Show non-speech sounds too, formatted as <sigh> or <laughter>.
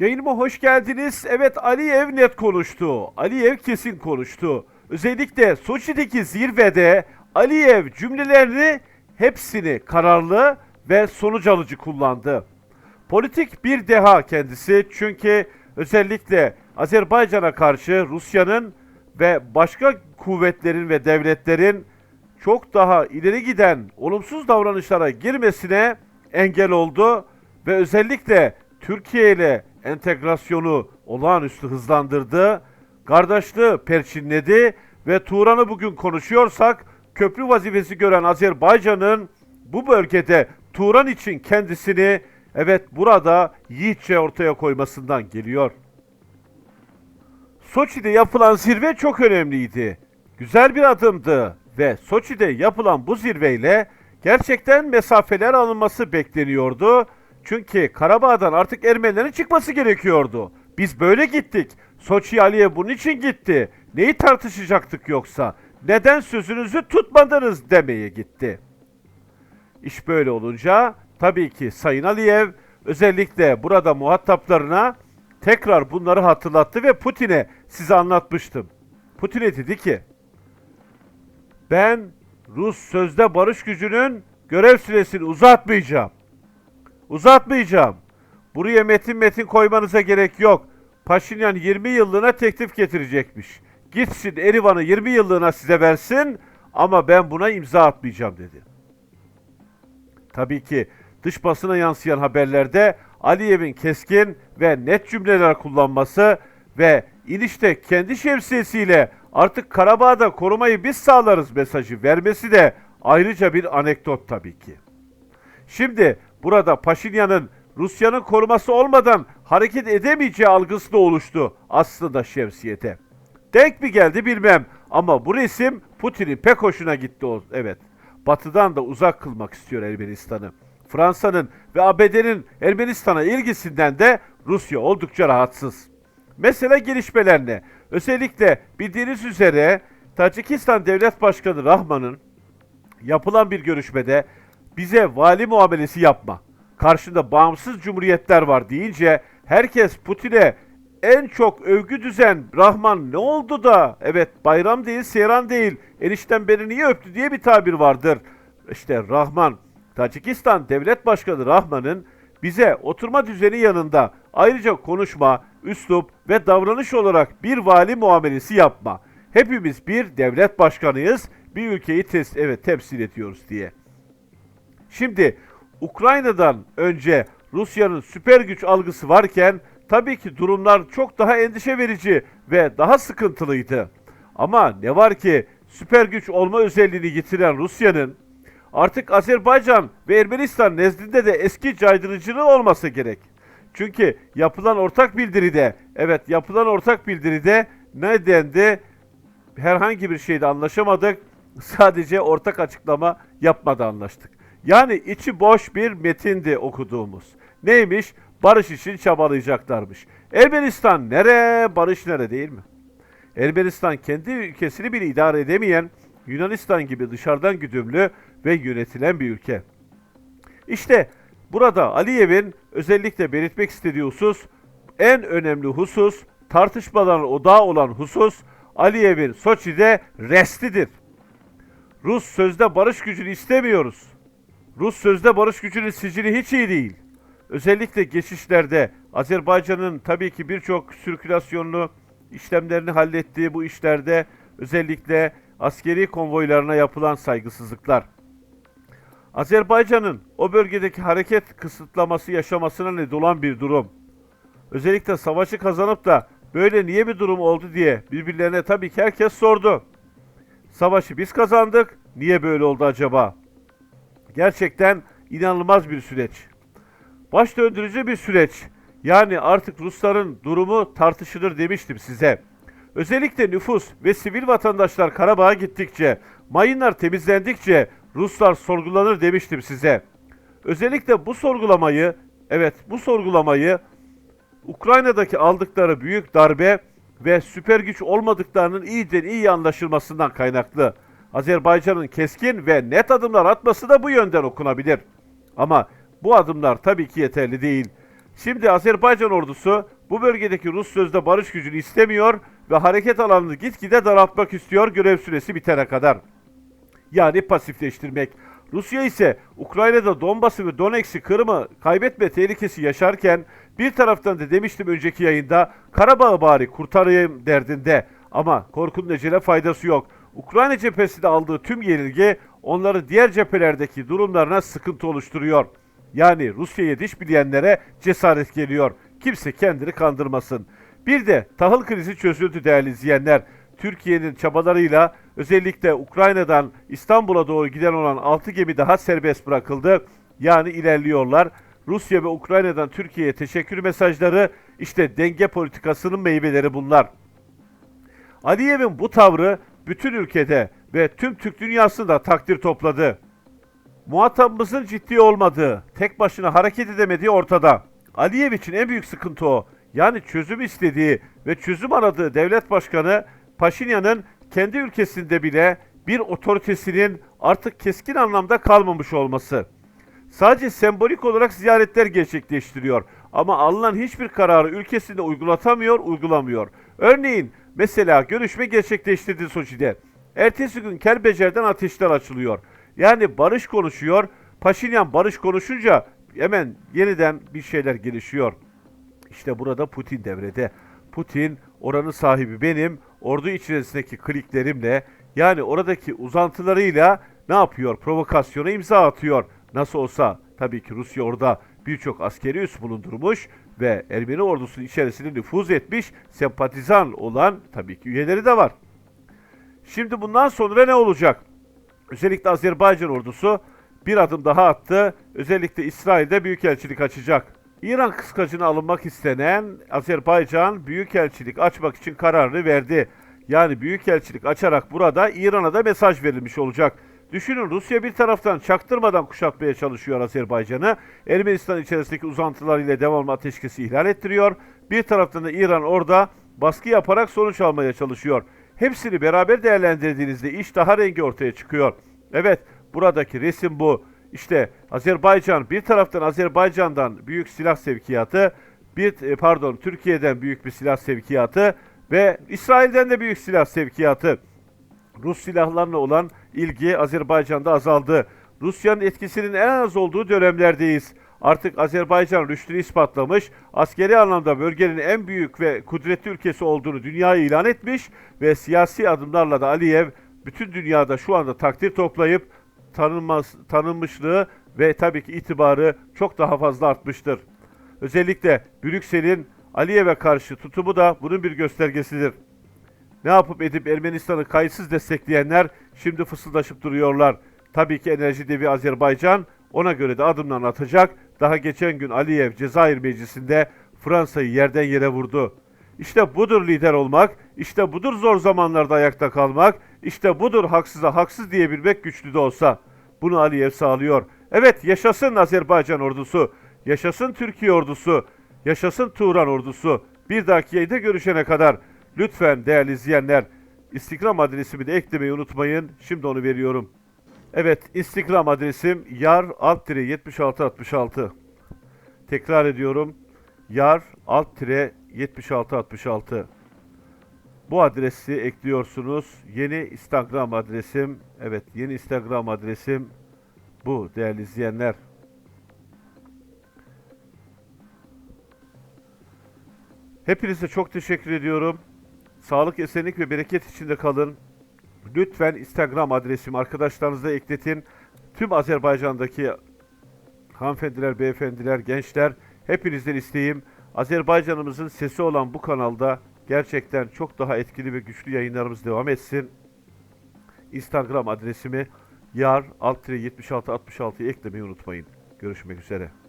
Yayınıma hoş geldiniz. Evet Aliyev net konuştu. Aliyev kesin konuştu. Özellikle Soçi'deki zirvede Aliyev cümlelerini hepsini kararlı ve sonuç alıcı kullandı. Politik bir deha kendisi çünkü özellikle Azerbaycan'a karşı Rusya'nın ve başka kuvvetlerin ve devletlerin çok daha ileri giden olumsuz davranışlara girmesine engel oldu ve özellikle Türkiye ile entegrasyonu olağanüstü hızlandırdı. Kardeşliği perçinledi ve Turan'ı bugün konuşuyorsak köprü vazifesi gören Azerbaycan'ın bu bölgede Turan için kendisini evet burada yiğitçe ortaya koymasından geliyor. Soçi'de yapılan zirve çok önemliydi. Güzel bir adımdı ve Soçi'de yapılan bu zirveyle gerçekten mesafeler alınması bekleniyordu. Çünkü Karabağ'dan artık Ermenilerin çıkması gerekiyordu. Biz böyle gittik. Soçi Aliye bunun için gitti. Neyi tartışacaktık yoksa? Neden sözünüzü tutmadınız demeye gitti. İş böyle olunca tabii ki Sayın Aliyev özellikle burada muhataplarına tekrar bunları hatırlattı ve Putin'e size anlatmıştım. Putin'e dedi ki ben Rus sözde barış gücünün görev süresini uzatmayacağım. Uzatmayacağım. Buraya metin metin koymanıza gerek yok. Paşinyan 20 yıllığına teklif getirecekmiş. Gitsin Erivan'ı 20 yıllığına size versin ama ben buna imza atmayacağım dedi. Tabii ki dış basına yansıyan haberlerde Aliyev'in keskin ve net cümleler kullanması ve inişte kendi şemsiyesiyle artık Karabağ'da korumayı biz sağlarız mesajı vermesi de ayrıca bir anekdot tabii ki. Şimdi burada Paşinyan'ın Rusya'nın koruması olmadan hareket edemeyeceği algısı da oluştu aslında şemsiyete. Denk mi geldi bilmem ama bu resim Putin'in pek hoşuna gitti evet. Batı'dan da uzak kılmak istiyor Ermenistan'ı. Fransa'nın ve ABD'nin Ermenistan'a ilgisinden de Rusya oldukça rahatsız. Mesele gelişmeler ne? Özellikle bildiğiniz üzere Tacikistan Devlet Başkanı Rahman'ın yapılan bir görüşmede bize vali muamelesi yapma. Karşında bağımsız cumhuriyetler var deyince herkes Putin'e en çok övgü düzen Rahman ne oldu da evet bayram değil seyran değil enişten beni niye öptü diye bir tabir vardır. İşte Rahman Tacikistan Devlet Başkanı Rahman'ın bize oturma düzeni yanında ayrıca konuşma, üslup ve davranış olarak bir vali muamelesi yapma. Hepimiz bir devlet başkanıyız, bir ülkeyi tes- evet temsil ediyoruz diye. Şimdi Ukrayna'dan önce Rusya'nın süper güç algısı varken tabii ki durumlar çok daha endişe verici ve daha sıkıntılıydı. Ama ne var ki süper güç olma özelliğini getiren Rusya'nın artık Azerbaycan ve Ermenistan nezdinde de eski caydırıcılığı olması gerek. Çünkü yapılan ortak bildiride, evet yapılan ortak bildiride ne dendi? Herhangi bir şeyde anlaşamadık. <laughs> Sadece ortak açıklama yapmadan anlaştık. Yani içi boş bir metindi okuduğumuz. Neymiş? Barış için çabalayacaklarmış. Ermenistan nere, barış nere değil mi? Ermenistan kendi ülkesini bile idare edemeyen Yunanistan gibi dışarıdan güdümlü ve yönetilen bir ülke. İşte burada Aliyev'in özellikle belirtmek istediği husus, en önemli husus, tartışmaların odağı olan husus, Aliyev'in Soçi'de restidir. Rus sözde barış gücünü istemiyoruz. Rus sözde barış gücünün sicili hiç iyi değil. Özellikle geçişlerde Azerbaycan'ın tabii ki birçok sirkülasyonlu işlemlerini hallettiği bu işlerde özellikle askeri konvoylarına yapılan saygısızlıklar. Azerbaycan'ın o bölgedeki hareket kısıtlaması yaşamasına neden olan bir durum. Özellikle savaşı kazanıp da böyle niye bir durum oldu diye birbirlerine tabii ki herkes sordu. Savaşı biz kazandık, niye böyle oldu acaba? Gerçekten inanılmaz bir süreç. Baş döndürücü bir süreç. Yani artık Rusların durumu tartışılır demiştim size. Özellikle nüfus ve sivil vatandaşlar Karabağ'a gittikçe, mayınlar temizlendikçe Ruslar sorgulanır demiştim size. Özellikle bu sorgulamayı, evet bu sorgulamayı Ukrayna'daki aldıkları büyük darbe ve süper güç olmadıklarının iyiden iyi anlaşılmasından kaynaklı. Azerbaycan'ın keskin ve net adımlar atması da bu yönden okunabilir. Ama bu adımlar tabii ki yeterli değil. Şimdi Azerbaycan ordusu bu bölgedeki Rus sözde barış gücünü istemiyor ve hareket alanını gitgide daraltmak istiyor görev süresi bitene kadar. Yani pasifleştirmek. Rusya ise Ukrayna'da Donbas'ı ve Donetsk'i, Kırım'ı kaybetme tehlikesi yaşarken bir taraftan da demiştim önceki yayında Karabağ'ı bari kurtarayım derdinde. Ama korkunun ecele faydası yok. Ukrayna cephesinde aldığı tüm yenilgi onları diğer cephelerdeki durumlarına sıkıntı oluşturuyor. Yani Rusya'ya diş bileyenlere cesaret geliyor. Kimse kendini kandırmasın. Bir de tahıl krizi çözüldü değerli izleyenler. Türkiye'nin çabalarıyla özellikle Ukrayna'dan İstanbul'a doğru giden olan 6 gemi daha serbest bırakıldı. Yani ilerliyorlar. Rusya ve Ukrayna'dan Türkiye'ye teşekkür mesajları işte denge politikasının meyveleri bunlar. Aliyev'in bu tavrı bütün ülkede ve tüm Türk dünyasında takdir topladı. Muhatabımızın ciddi olmadığı, tek başına hareket edemediği ortada. Aliyev için en büyük sıkıntı o. Yani çözüm istediği ve çözüm aradığı devlet başkanı Paşinyan'ın kendi ülkesinde bile bir otoritesinin artık keskin anlamda kalmamış olması. Sadece sembolik olarak ziyaretler gerçekleştiriyor ama alınan hiçbir kararı ülkesinde uygulatamıyor, uygulamıyor. Örneğin mesela görüşme gerçekleştirdi Soçi'de. Ertesi gün Kelbecer'den ateşler açılıyor. Yani barış konuşuyor. Paşinyan barış konuşunca hemen yeniden bir şeyler gelişiyor. İşte burada Putin devrede. Putin oranın sahibi benim. Ordu içerisindeki kliklerimle yani oradaki uzantılarıyla ne yapıyor? Provokasyona imza atıyor. Nasıl olsa tabii ki Rusya orada birçok askeri üs bulundurmuş ve Ermeni ordusunun içerisine nüfuz etmiş, sempatizan olan tabii ki üyeleri de var. Şimdi bundan sonra ne olacak? Özellikle Azerbaycan ordusu bir adım daha attı. Özellikle İsrail'de büyükelçilik açacak. İran kıskacına alınmak istenen Azerbaycan büyükelçilik açmak için kararını verdi. Yani büyükelçilik açarak burada İran'a da mesaj verilmiş olacak. Düşünün Rusya bir taraftan çaktırmadan kuşatmaya çalışıyor Azerbaycan'ı. Ermenistan içerisindeki uzantılarıyla devamlı ateşkesi ihlal ettiriyor. Bir taraftan da İran orada baskı yaparak sonuç almaya çalışıyor. Hepsini beraber değerlendirdiğinizde iş daha rengi ortaya çıkıyor. Evet buradaki resim bu. İşte Azerbaycan bir taraftan Azerbaycan'dan büyük silah sevkiyatı, bir e, pardon Türkiye'den büyük bir silah sevkiyatı ve İsrail'den de büyük silah sevkiyatı. Rus silahlarına olan ilgi Azerbaycan'da azaldı. Rusya'nın etkisinin en az olduğu dönemlerdeyiz. Artık Azerbaycan rüştünü ispatlamış, askeri anlamda bölgenin en büyük ve kudretli ülkesi olduğunu dünyaya ilan etmiş ve siyasi adımlarla da Aliyev bütün dünyada şu anda takdir toplayıp tanınmaz, tanınmışlığı ve tabii ki itibarı çok daha fazla artmıştır. Özellikle Brüksel'in Aliyev'e karşı tutumu da bunun bir göstergesidir. Ne yapıp edip Ermenistan'ı kayıtsız destekleyenler şimdi fısıldaşıp duruyorlar. Tabii ki enerji devi Azerbaycan ona göre de adımlarını atacak. Daha geçen gün Aliyev Cezayir Meclisi'nde Fransa'yı yerden yere vurdu. İşte budur lider olmak, işte budur zor zamanlarda ayakta kalmak, işte budur haksıza haksız diyebilmek güçlü de olsa. Bunu Aliyev sağlıyor. Evet yaşasın Azerbaycan ordusu, yaşasın Türkiye ordusu, yaşasın Turan ordusu. Bir dahaki yayında görüşene kadar lütfen değerli izleyenler Instagram adresimi de eklemeyi unutmayın. Şimdi onu veriyorum. Evet Instagram adresim yar alt 7666. Tekrar ediyorum. Yar alt 7666. Bu adresi ekliyorsunuz. Yeni Instagram adresim, evet yeni Instagram adresim bu değerli izleyenler. Hepinize çok teşekkür ediyorum. Sağlık, esenlik ve bereket içinde kalın. Lütfen Instagram adresimi arkadaşlarınıza ekletin. Tüm Azerbaycan'daki hanımefendiler, beyefendiler, gençler hepinizden isteğim Azerbaycan'ımızın sesi olan bu kanalda gerçekten çok daha etkili ve güçlü yayınlarımız devam etsin. Instagram adresimi yar alt 7666'yı eklemeyi unutmayın. Görüşmek üzere.